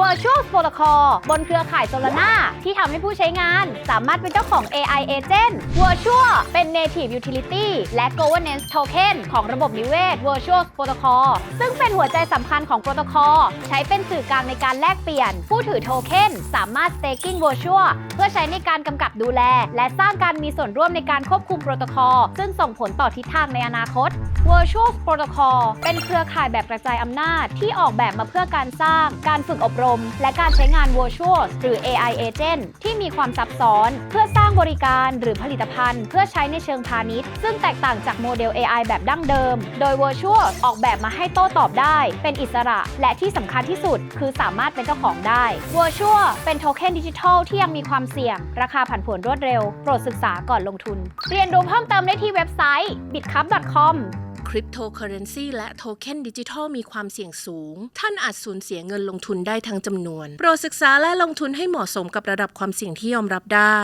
Virtual Protocol บนเครือข่าย Solana ที่ทำให้ผู้ใช้งานสามารถเป็นเจ้าของ AI Agent Virtual เป็น Native Utility และ Governance Token ของระบบนิเวศ Virtual Protocol ซึ่งเป็นหัวใจสำคัญของโปรโตคอลใช้เป็นสื่อกลางในการแลกเปลี่ยน ผู้ถือโทเค็นสามารถ staking virtual เพื่อใช้ในการกำกับดูแล และสร้างการมีส่วนร่วมในการควบคุมโปรโตคอลซึ่งส่งผลต่อทิศทางในอนาคต Virtual Protocol เป็นเครือข่ายแบบกระจายอำนาจที่ออกแบบมาเพื่อการสร้างการฝึกอบรมและการใช้งาน Virtual หรือ AI Agent ที่มีความซับซ้อน เพื่อสร้างบริการหรือผลิตภัณฑ์ เพื่อใช้ในเชิงพาณิชย์ ซึ่งแตกต่างจากโมเดล AI แบบดั้งเดิม โดย Virtual ออกแบบมาให้โต้ตอบได้ เป็นอิสระ และที่สำคัญที่สุด คือสามารถเป็นเจ้าของได้ Virtual เป็นโทเค็นดิจิทัลที่ยังมีความเสี่ยง ราคาผันผวนรวดเร็ว โปรดศึกษาก่อนลงทุน เรียนรู้เพิ่มเติมได้ที่เว็บไซต์ bitcup.com ริปโตเคอเรนซีและโทเค็นดิจิทัลมีความเสี่ยงสูง ท่านอาจสูญเสียเงินลงทุนได้ทั้งจำนวน โปรดศึกษาและลงทุนให้เหมาะสมกับระดับความเสี่ยงที่ยอมรับได้